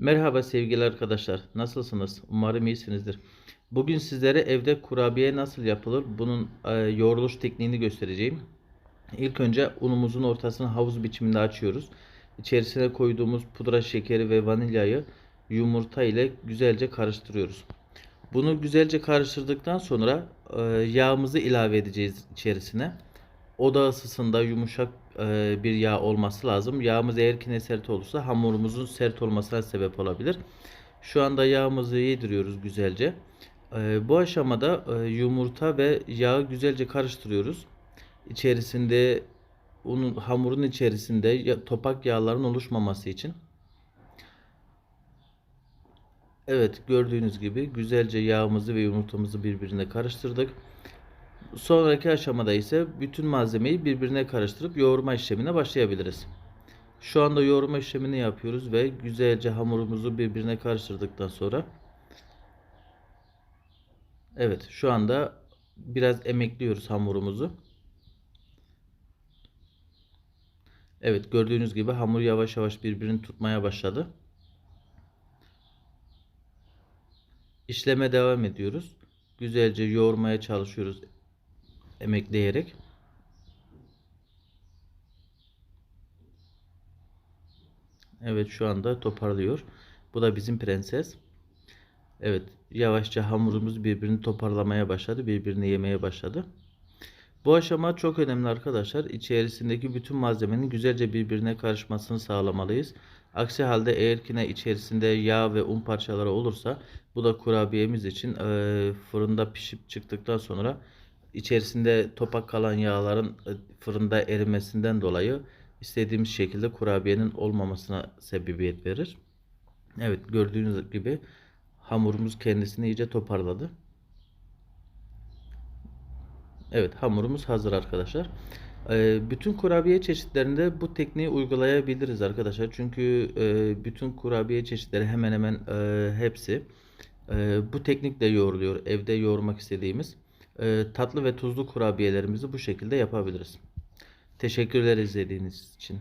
Merhaba sevgili arkadaşlar. Nasılsınız? Umarım iyisinizdir. Bugün sizlere evde kurabiye nasıl yapılır? Bunun e, yoğruluş tekniğini göstereceğim. İlk önce unumuzun ortasını havuz biçiminde açıyoruz. İçerisine koyduğumuz pudra şekeri ve vanilyayı yumurta ile güzelce karıştırıyoruz. Bunu güzelce karıştırdıktan sonra e, yağımızı ilave edeceğiz içerisine. Oda ısısında yumuşak bir yağ olması lazım. Yağımız eğer ki ne sert olursa hamurumuzun sert olmasına sebep olabilir. Şu anda yağımızı yediriyoruz güzelce. Bu aşamada yumurta ve yağı güzelce karıştırıyoruz. İçerisinde unun hamurun içerisinde topak yağların oluşmaması için. Evet gördüğünüz gibi güzelce yağımızı ve yumurtamızı birbirine karıştırdık. Sonraki aşamada ise bütün malzemeyi birbirine karıştırıp yoğurma işlemine başlayabiliriz. Şu anda yoğurma işlemini yapıyoruz ve güzelce hamurumuzu birbirine karıştırdıktan sonra Evet şu anda biraz emekliyoruz hamurumuzu. Evet gördüğünüz gibi hamur yavaş yavaş birbirini tutmaya başladı. İşleme devam ediyoruz. Güzelce yoğurmaya çalışıyoruz emekleyerek. Evet şu anda toparlıyor. Bu da bizim prenses. Evet yavaşça hamurumuz birbirini toparlamaya başladı. Birbirini yemeye başladı. Bu aşama çok önemli arkadaşlar. İçerisindeki bütün malzemenin güzelce birbirine karışmasını sağlamalıyız. Aksi halde eğer ki içerisinde yağ ve un parçaları olursa bu da kurabiyemiz için e, fırında pişip çıktıktan sonra içerisinde topak kalan yağların e, fırında erimesinden dolayı istediğimiz şekilde kurabiyenin olmamasına sebebiyet verir. Evet gördüğünüz gibi hamurumuz kendisini iyice toparladı. Evet hamurumuz hazır arkadaşlar. Ee, bütün kurabiye çeşitlerinde bu tekniği uygulayabiliriz arkadaşlar. Çünkü e, bütün kurabiye çeşitleri hemen hemen e, hepsi e, bu teknikle yoğruluyor. Evde yoğurmak istediğimiz e, tatlı ve tuzlu kurabiyelerimizi bu şekilde yapabiliriz. Teşekkürler izlediğiniz için.